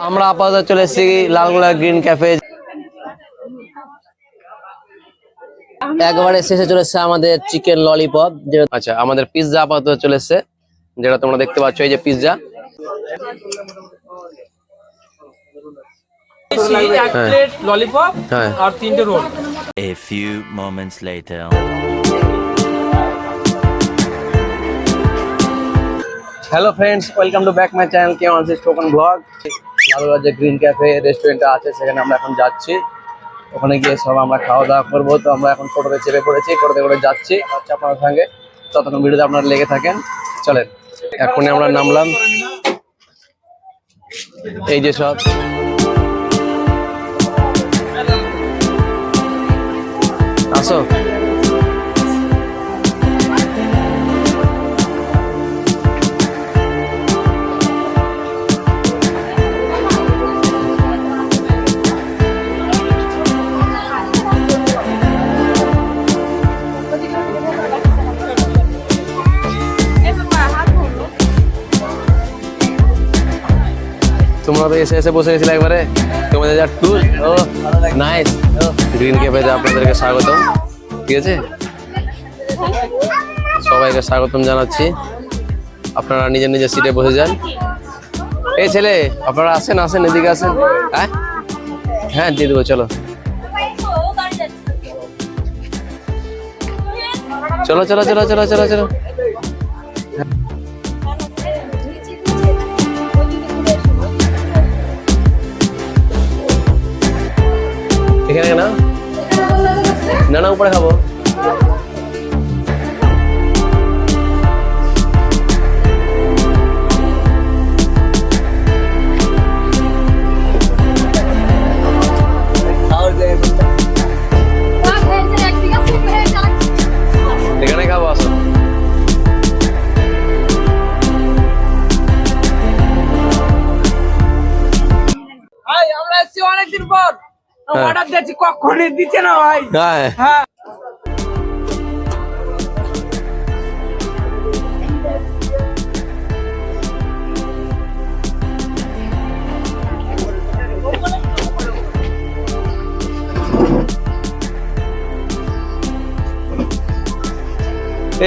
আমরা আপাতত চলে এসেছি লালগোলা গ্রিন ক্যাফে। একবারে শেষে চলে এসেছে আমাদের চিকেন ললিপপ যেটা আচ্ছা আমাদের পিৎজা আপাতত চলে এসেছে যেটা তোমরা দেখতে পাচ্ছ এই যে পিৎজা এক প্লেট ললিপপ হ্যাঁ। আর তিনটে roll A few moments later. Hello friends welcome to back my channel কে অনসিস টোকন ব্লগ লালগোলা যে গ্রিন ক্যাফে রেস্টুরেন্টটা আছে, সেখানে আমরা এখন যাচ্ছি। ওখানে গিয়ে সব আমরা খাওয়া দাওয়া করব। তো আমরা এখন টোটোতে চেপে পড়েছি, টোটোতে করে যাচ্ছি। হচ্ছে আপনার সঙ্গে। ততক্ষণ ভিডিওতে আপনারা লেগে থাকেন, চলেন। এখনই আমরা নামলাম। এই যে সব। আসো। তোমরা তো এসে এসে বসে গেছিলে একবারে। তোমাদের যা টুল ও নাইস গ্রিন ক্যাফেতে আপনাদেরকে স্বাগতম, ঠিক আছে? সবাইকে স্বাগতম জানাচ্ছি। আপনারা নিজের নিজের সিটে বসে যান। এই ছেলে, আপনারা আসেন আসেন, এদিকে আসেন। হ্যাঁ হ্যাঁ দিয়ে দেবো, চলো। চলো চলো চলো চলো চলো চলো। না না উপরে খাব অর্ডার দিয়েছি কখনই দিচ্ছে না ভাই। হ্যাঁ। হ্যাঁ।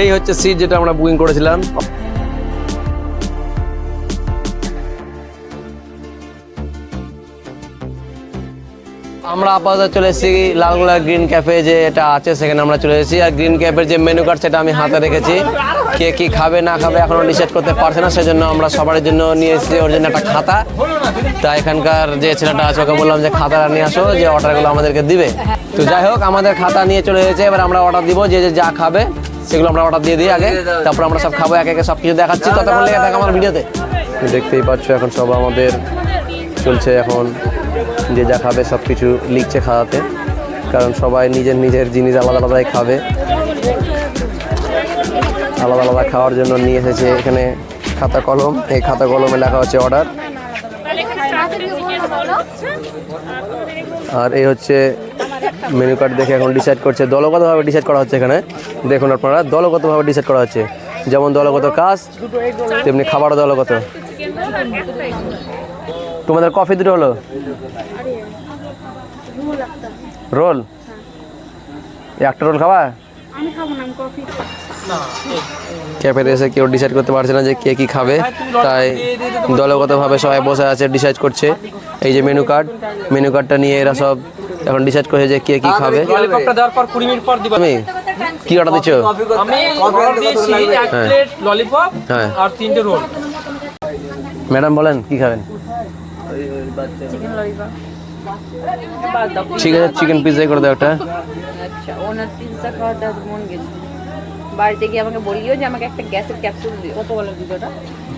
এই হচ্ছে সিট যেটা আমরা বুকিং করেছিলাম। আমরা আপাতত চলে এসেছি লালগোলা গ্রিন ক্যাফে যে এটা আছে, সেখানে আমরা চলে এসেছি। আর গ্রিন ক্যাফের যে মেনু কার্ড সেটা আমি হাতে রেখেছি। কে কি খাবে, না খাবে, এখনও ডিসাইড করতে পারছে না, সেজন্য আমরা সবার জন্য নিয়ে এসেছি ওর জন্য একটা খাতা। তা এখানকার যে ছেলেটা আছে, ওকে বললাম যে, খাতাটা নিয়ে আসো, যে অর্ডারগুলো আমাদেরকে দিবে। তো যাই হোক, আমাদের খাতা নিয়ে চলে এসেছে। এবার আমরা অর্ডার দিব, যে যে যা খাবে, সেগুলো আমরা অর্ডার দিয়ে দিই আগে। তারপর আমরা সব খাব এক একে সব কিছু দেখাচ্ছি। ততক্ষণ লেগে থাকে আমার ভিডিওতে। দেখতেই পাচ্ছ, এখন সব আমাদের চলছে এখন, যে যা খাবে সব কিছু লিখছে খাওয়াতে। কারণ সবাই নিজের নিজের জিনিস আলাদা আলাদাই খাবে। আলাদা আলাদা খাওয়ার জন্য নিয়ে এসেছে এখানে খাতা কলম। এই খাতা কলমে লেখা হচ্ছে অর্ডার আর এই হচ্ছে মেনু কার্ড দেখে এখন ডিসাইড করছে। দলগতভাবে ডিসাইড করা হচ্ছে এখানে। দেখুন আপনারা, দলগতভাবে ডিসাইড করা হচ্ছে। যেমন দলগত কাজ, তেমনি খাবারও দলগত। তোমাদের কফি দুটো হলো? রোল? একটা রোল খাবা? ক্যাফেতে এসে কেউ ডিসাইড করতে পারছে না যে কে কি খাবে তাই দলগতভাবে সবাই বসে আছে ডিসাইড করছে। এই যে মেনু কার্ড মেনু কার্ডটা নিয়ে এরা সব এখন ডিসাইড করছে যে কে কি খাবে। ললিপপটা দেওয়ার পর কুড়ি মিনিট পর দিবা। তুমি কি অর্ডার দিচ্ছ? আমি অর্ডার দিয়েছি এক হ্যাঁ। প্লেট ললিপপ হ্যাঁ। আর তিনটে রোল ম্যাডাম বলেন কি খাবেন? ঠিক আছে চিকেন পিৎজাই করে দাও একটা। আচ্ছা ওনার পিৎজা খাওয়াটা মন গেছে। বাড়িতে গিয়ে আমাকে বলিও যে আমাকে একটা গ্যাসের ক্যাপসুল দিও। কত বলে দুটোটা?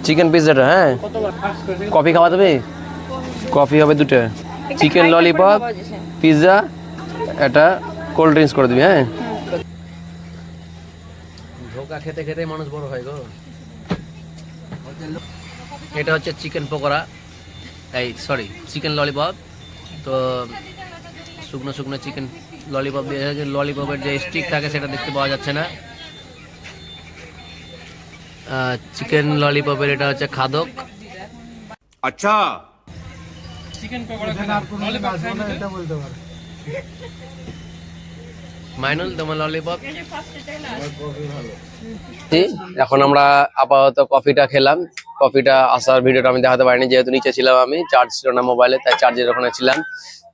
চিকেন পিৎজাটা হ্যাঁ? কফি খাওয়া দেবে কফি হবে দুটো। চিকেন ললিপপ পিৎজা একটা কোল্ড ড্রিঙ্কস করে দিবি হ্যাঁ? ধোকা খেতে খেতে মানুষ বড় হয় গো। এটা হচ্ছে চিকেন পকোড়া। এই সরি চিকেন ললিপপ তো শুকনো শুকনো চিকেন ললিপপ দিয়ে ললিপপের যে স্টিক থাকে সেটা দেখতে পাওয়া যাচ্ছে না। চিকেন ললিপপের এটা হচ্ছে খাদক। আচ্ছা। চিকেন পকোড়া আর কোনো এটা বলতে পারো। মাইনুল তোমার ললিপপ? এখন আমরা আপাতত কফিটা খেলাম। কফিটা আসার ভিডিওটা আমি দেখাতে পারিনি যেহেতু নিচে ছিলাম আমি চার্জ ছিল না মোবাইলে তাই চার্জের ওখানে ছিলাম।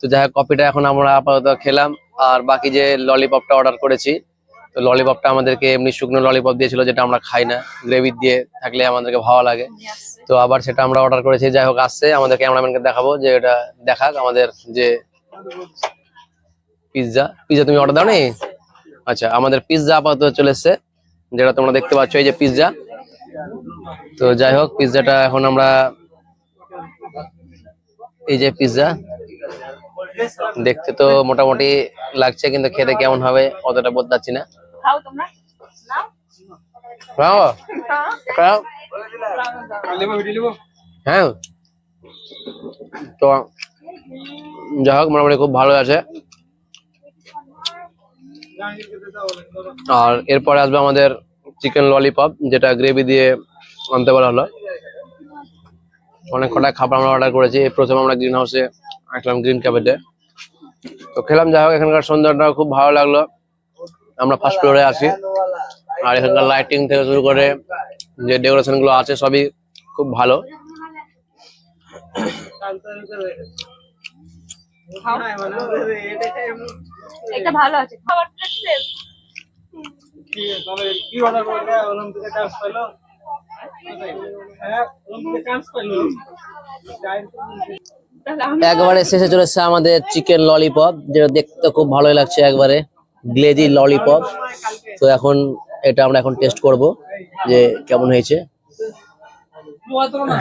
তো যাই কফিটা এখন আমরা আপাতত খেলাম। আর বাকি যে ললিপপটা অর্ডার করেছি তো ললিপপটা আমাদেরকে এমনি শুকনো ললিপপ দিয়েছিল যেটা আমরা খাই না। গ্রেভি দিয়ে থাকলে আমাদেরকে ভালো লাগে। তো আবার সেটা আমরা অর্ডার করেছি। যাই হোক আসছে। আমাদের ক্যামেরাম্যানকে দেখাবো যে এটা দেখাক। আমাদের যে পিৎজা পিৎজা তুমি অর্ডার দাও নি আচ্ছা আমাদের পিৎজা আপাতত চলে এসছে যেটা তোমরা দেখতে পাচ্ছ এই যে পিৎজা তো যাই হোক পিৎজাটা এখন আমরা এই যে পিৎজা দেখতে তো মোটামুটি লাগছে কিন্তু খেতে কেমন হবে অতটা বলতে পারছি না। হ্যাঁ। তো যাই হোক মোটামুটি খুব ভালো আছে। আর এরপরে আসবে আমাদের চিকেন ললিপপ যেটা গ্রেভি দিয়ে আনতে বলা হলো। অনেক কটা খাবার আমরা অর্ডার করেছি। প্রথম আমরা গ্রিন হাউসে আসলাম গ্রিন ক্যাবেটে তো খেলাম, যাই হোক, এখানকার সৌন্দর্যটা খুব ভালো লাগল। আমরা ফার্স্ট ফ্লোরে আসি আর এখানকার লাইটিং থেকে শুরু করে যে ডেকোরেশনগুলো আছে, সবই খুব ভালো। এটা ভালো আছে। খাবার শেষ কি অর্ডার করলে? অলিম্পিকে চান্স পেল হ্যাঁ অলিম্পিকে চান্স পেল একবারে শেষে চলে এসেছে আমাদের চিকেন ললিপপ যেটা দেখতে খুব ভালোই লাগছে একবারে। গ্লেজি ললিপপ তো এখন এটা আমরা এখন টেস্ট করব যে কেমন হয়েছে। না।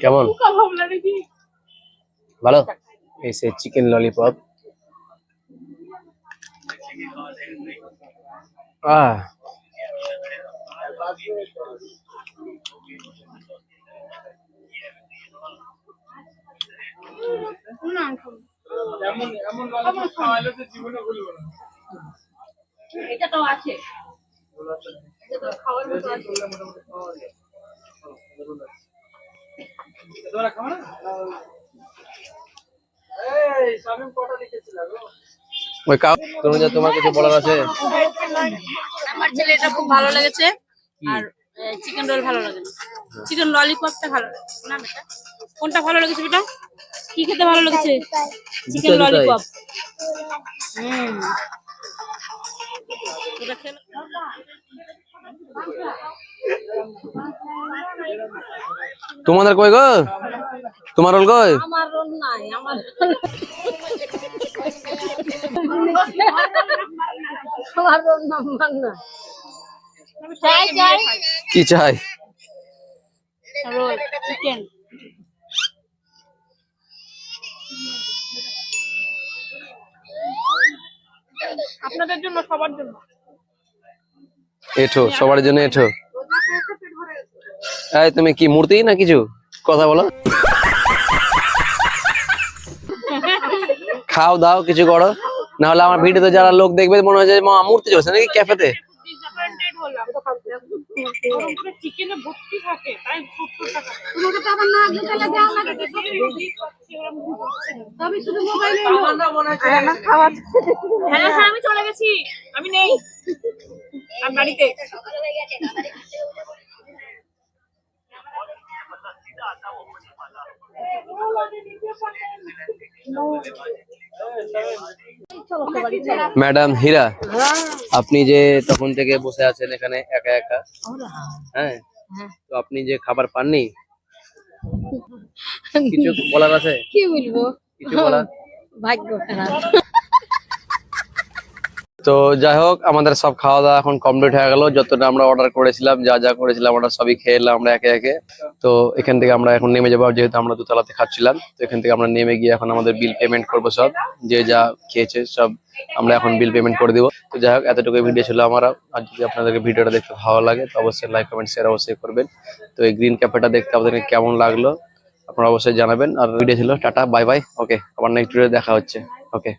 কেমন? ভালো এই সে চিকেন ললিপপ। আহ। এটা তো আছে। ওই কাউ তুমি যে তোমার কিছু বলার আছে আমার ছেলে এটা খুব ভালো লেগেছে আর চিকেন রোল ভালো লাগেছে চিকেন ললিপপটা ভালো না। বেটা কোনটা ভালো লেগেছে বেটা? কি খেতে ভালো লেগেছে? চিকেন ললিপপ হুম। তোমাদের কই গো? তোমার রোল কই? আমার রোল নাই আমার আমার রোল নাম্বার না চাই চাই। কি চাই? রোল চিকেন আপনাদের জন্য সবার জন্য। এঠো সবার জন্য এঠো। এই তুমি কি মূর্তি না কিছু? কথা বলো। খাও দাও কিছু করো। না হলে আমার ভিডিওতে যারা লোক দেখবে মনে হয় যে মা মূর্তি চলছে নাকি ক্যাফেতে? চিকেনে ভর্তি থাকে তাই সত্তর টাকা। তোমাকে তো আবার না আগে তাহলে দেওয়া লাগে। তবে শুধু মোবাইলে হ্যাঁ। হ্যাঁ আমি চলে গেছি। আমি নেই। আমি বাড়িতে। ম্যাডাম হীরা আপনি যে তখন থেকে বসে আছেন এখানে একা একা হ্যাঁ? তো আপনি যে খাবার পাননি? কিছু বলার আছে? কি বলব? কিছু বলার? ভাগ্য খারাপ। তো যাই হোক, আমাদের সব খাওয়া দাওয়া এখন কমপ্লিট হয়ে গেল। যতটা আমরা অর্ডার করেছিলাম, যা যা করেছিলাম, আমরা সবই খেয়ে এলাম আমরা একে একে। তো এখান থেকে আমরা এখন নেমে যাব, যেহেতু আমরা দুতলাতে খাচ্ছিলাম, তো এখান থেকে আমরা নেমে গিয়ে এখন আমাদের বিল পেমেন্ট করব সব। যে যা খেয়েছে সব আমরা এখন বিল পেমেন্ট করে দিব। তো যাই হোক, এতটুকু ভিডিও ছিল আমার। আর যদি আপনাদেরকে ভিডিওটা দেখতে ভালো লাগে, তো অবশ্যই লাইক কমেন্ট শেয়ার অবশ্যই করবেন। তো এই গ্রিন ক্যাফেটা দেখতে আপনাদের কেমন লাগল, আপনারা অবশ্যই জানাবেন। আর ভিডিও ছিল, টাটা বাই বাই ওকে আবার নেক্সট ভিডিও দেখা হচ্ছে ওকে